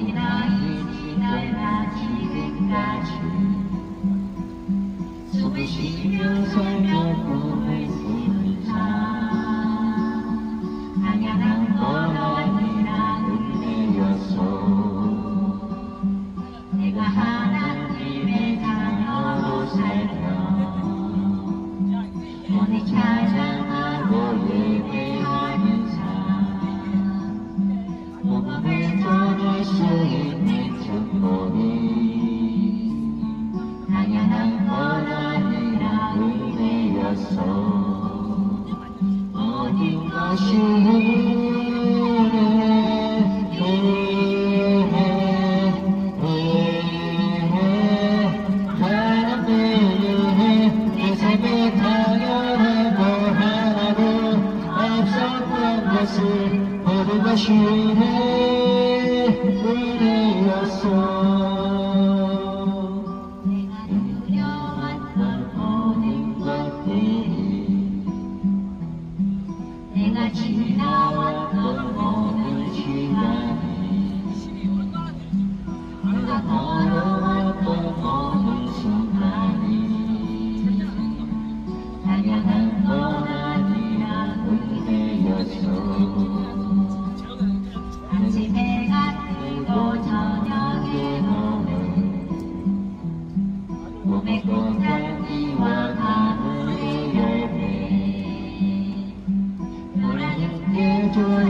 어린아이 날 마지막까지 숨을 쉬며 살며 我心。里 enjoy.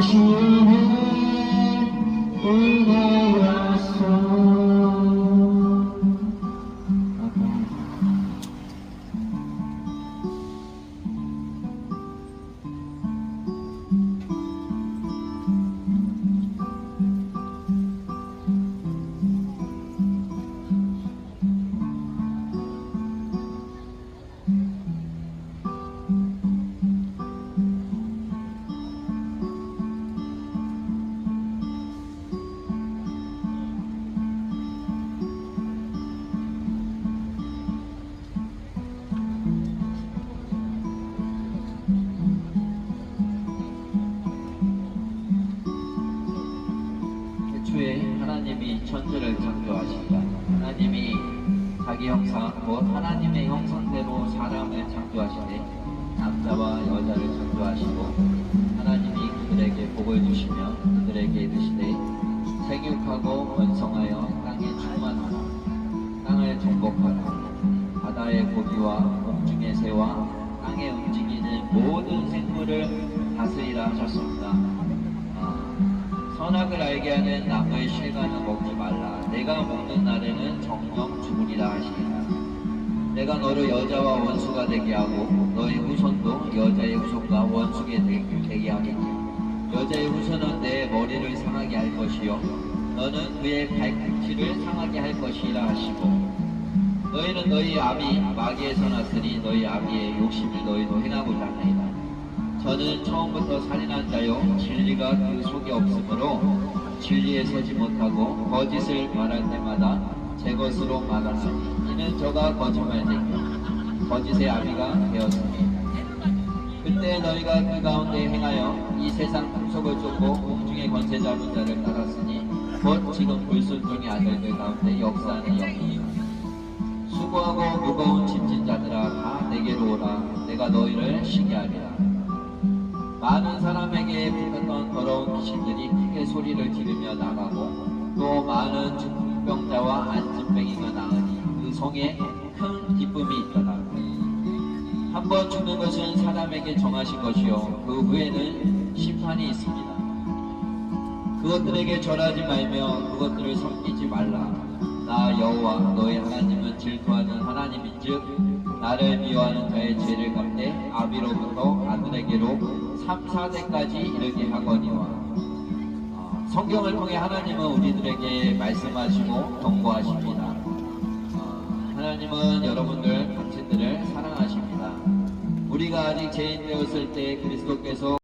Jesus. 하나님이 천지를 창조하시다. 하나님이 자기 형상, 곧 하나님의 형상대로 사람을 창조하시되 남자와 여자를 창조하시고 하나님이 그들에게 복을 주시며 그들에게 이르시되 생육하고 번성하여 땅에 충만하라 땅을 정복하라 바다의 고기와 공중의 새와 땅에 움직이는 모든 생물을 다스리라 하셨습니다. 아, 선악을 알게 하는 나무의 실과는 먹지 말라. 내가 먹는 날에는 정령 죽으리라 하시니라. 내가 너를 여자와 원수가 되게 하고 너의 후손도 여자의 후손과 원수게 되- 되게 하겠니. 여자의 후손은 내 머리를 상하게 할 것이요 너는 그의 발꿈치를 상하게 할 것이라 하시고 너희는 너희 아비 마귀에서 났으니 너희 아비의 욕심을 너희도 행하고자 하나이다. 저는 처음부터 살인한 자요. 진리가 그 속에 없으므로 진리에 서지 못하고 거짓을 말할 때마다 제 것으로 말하나니 이는 저가 거짓말쟁이 거짓의 아비가 되었으니. 그때 너희가 그 가운데 행하여 이 세상 풍속을 쫓고 공중의 권세 잡은 자를 따랐으니 곧 지금 불순종의 아들들 가운데 역사하는 영이요 수고하고 무거운 짐진 자들아 다 내게로 오라. 내가 너희를 쉬게 하리라 많은 사람에게 붙었던 더러운 귀신들이 크게 소리를 지르며 나가고 또 많은 중풍병자와 안진뱅이가 나으니 그 성에 큰 기쁨이 있더라 한번 죽는 것은 사람에게 정하신 것이요. 그 후에는 심판이 있습니다. 그것들에게 절하지 말며 그것들을 섬기지 말라. 나 여호와 너의 하나님은 질투하는 하나님인즉 나를 미워하는 자의 죄를 갚되 아비로부터 아들에게로 3, 4대까지 이르게 하거니와 어, 성경을 통해 하나님은 우리들에게 말씀하시고 경고하십니다. 어, 하나님은 여러분들 당신들을 사랑하십니다. 우리가 아직 죄인 되었을 때 그리스도께서